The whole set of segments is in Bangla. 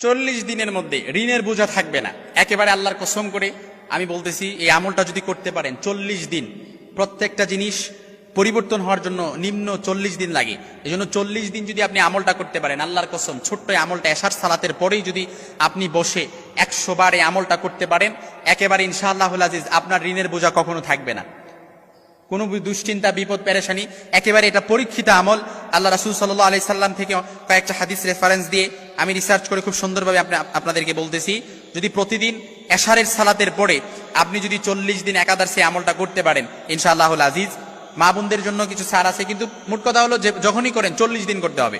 চল্লিশ দিনের মধ্যে ঋণের বোঝা থাকবে না। একেবারে আল্লাহর কসম করে আমি বলতেছি, এই আমলটা যদি করতে পারেন, চল্লিশ দিন। প্রত্যেকটা জিনিস পরিবর্তন হওয়ার জন্য নিম্ন চল্লিশ দিন লাগে। এই জন্য চল্লিশ দিন যদি আপনি আমলটা করতে পারেন, আল্লাহর কসম, ছোট্ট আমলটা এশার সালাতের পরেই যদি আপনি বসে একশো বার এই আমলটা করতে পারেন, একেবারে ইনশাআল্লাহ আজিজ আপনার ঋণের বোঝা কখনো থাকবে না। কোনো দুশ্চিন্তা, বিপদ, পেরেশানি, একেবারে এটা পরীক্ষিত আমল। আল্লাহ রাসুল সাল্লাহ আলি সাল্লাম থেকে কয়েকটা হাদিস রেফারেন্স দিয়ে আমি রিসার্চ করে খুব সুন্দরভাবে আপনি, আপনাদেরকে বলতেছি, যদি প্রতিদিন এশারের সালাতের পরে আপনি যদি চল্লিশ দিন একাদার আমলটা করতে পারেন ইনশাআল্লাহ আজিজ, মা বোনদের জন্য কিছু ছাড় আছে, কিন্তু মোট কথা হলো যে, যখনই করেন চল্লিশ দিন করতে হবে।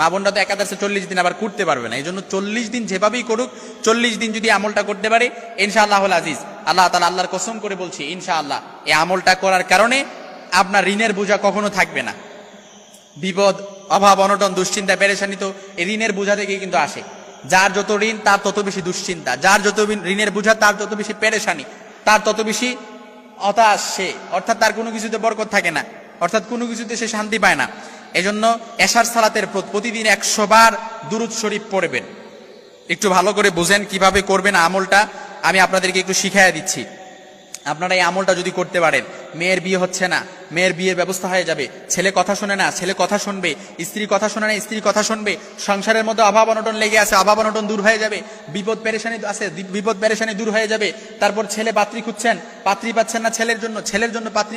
মা বোনরা তো একাদশে চল্লিশ দিন আবার করতে পারবে না এই জন্য চল্লিশ দিন যেভাবেই করুক, চল্লিশ দিন যদি আমলটা করতে পারে ইনশাআল্লাহ আজিজ, আল্লাহ তালা আল্লাহর কসম করে বলছি, ইনশাআল্লাহ এই আমলটা করার কারণে আপনার ঋণের বোঝা কখনো থাকবে না। বিপদ অভাব, অনটন, দুশ্চিন্তা, পেরেশানি তো ঋণের বোঝা থেকেই কিন্তু আসে। যার যত ঋণ, তার তত বেশি দুশ্চিন্তা। যার যত ঋণ- ঋণের বোঝা, তার তত বেশি পেরেশানি। তার তত বেশি হতাশ। সে অর্থাৎ তার কোনো কিছুতে বরকত থাকে না। অর্থাৎ কোনো কিছুতে সে শান্তি পায় না। এজন্য এশার সালাতের প্রতিদিন একশো বার দুরুদ শরীফ পড়বেন। একটু ভালো করে বুঝেন কীভাবে করবেন আমলটা। আমি আপনাদেরকে একটু শিখাইয়া দিচ্ছি। আপনারা এই আমলটা যদি করতে পারেন, মেয়ের বিয়ে হচ্ছে না, মেয়ের বিয়ের ব্যবস্থা হয়ে যাবে। ছেলে কথা শোনে না, ছেলে কথা শুনবে, স্ত্রী কথা শোনে না, স্ত্রী কথা শুনবে। সংসারের মধ্যে অভাব অনটন লেগে আছে, অভাব অনটন দূর হয়ে যাবে। বিপদ পেরেশানি আছে বিপদ পেরেশানি দূর হয়ে যাবে। তারপর ছেলে পাত্রী খুঁজছেন, পাত্রী পাচ্ছেন না ছেলের জন্য ছেলের জন্য পাত্রী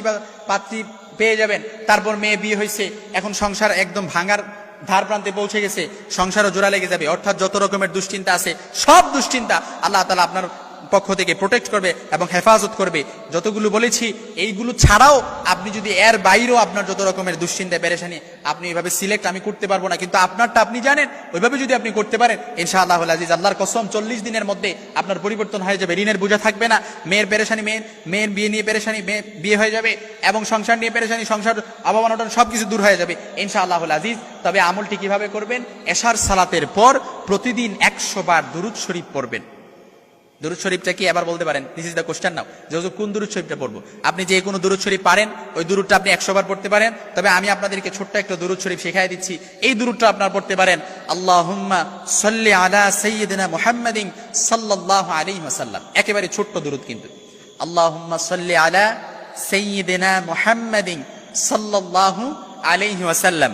পাত্রী পেয়ে যাবেন। তারপর মেয়ে বিয়ে হয়েছে, এখন সংসার একদম ভাঙার ধার প্রান্তে পৌঁছে গেছে, সংসারও জোড়া লেগে যাবে। অর্থাৎ যত রকমের দুশ্চিন্তা আছে, সব দুশ্চিন্তা আল্লাহ তালা আপনার পক্ষ থেকে প্রোটেক্ট করবে এবং হেফাজত করবে। যতগুলো বলেছি, এইগুলো ছাড়াও আপনি যদি এর বাইরেও আপনার যত রকমের দুশ্চিন্তা, পেরেশানি, আপনি এইভাবে সিলেক্ট আমি করতে পারব না, কিন্তু আপনারটা আপনি জানেন, ওইভাবে যদি আপনি করতে পারেন ইনশাআল্লাহ আজিজ, আল্লাহর কসম, চল্লিশ দিনের মধ্যে আপনার পরিবর্তন হয়ে যাবে, ঋণের বোঝা থাকবে না। মেয়ের পেরেশানি, মেয়ের মেয়ের বিয়ে নিয়ে পেরেশানি বিয়ে হয়ে যাবে, এবং সংসার নিয়ে পেরেশানি, সংসার অভাবনটন সবকিছু দূর হয়ে যাবে ইনশাআল্লাহ আজিজ। তবে আমলটি কীভাবে করবেন? এশার সালাতের পর প্রতিদিন একশো বার দুরুদ শরীফ পড়বেন। দুরুদ শরীফটা কি এবার বলতে পারেন? This is the question now যে হুজুর কোন দুরুদ শরীফটা পড়ব? আপনি যে কোনো দুরুদ শরীফ পারেন, ওই দুরুদটা আপনি একশো বার পড়তে পারেন। তবে আমি আপনাদেরকে ছোট্ট একটা দুরুদ শরীফ শেখাই দিচ্ছি। এই দুরুদটা আপনার পড়তে পারেন, আল্লাহুম্মা সাল্লি আলা সাইয়্যিদিনা মুহাম্মাদিন সাল্লাল্লাহু আলাইহি ওয়াসাল্লাম। একেবারে ছোট্ট দুরুদ কিন্তু। আল্লাহুম্মা সাল্লি আলা সাইয়্যিদিনা মুহাম্মাদিন সাল্লাল্লাহু আলাইহি ওয়াসাল্লাম।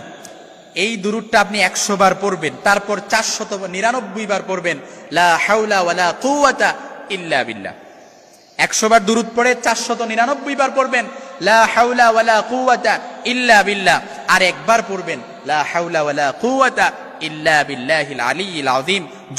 এই দুরুদটা আপনি একশো বার পড়বেন, তারপর চারশত নিরানব্বই বার পড়বেন, লা হাউলা কুওয়াতা ইল্লা বিল্লাহ। একশো বার দুরুদ পড়ে, চারশত নিরানব্বই বার পড়বেন, লা হাউলা কুওয়াতা ইল্লা বিল্লাহ। আর একবার পড়বেন, লা হাউলা কুওয়াতা ইল্লা বিল্লাহিল আলিয়্যিল আযীম।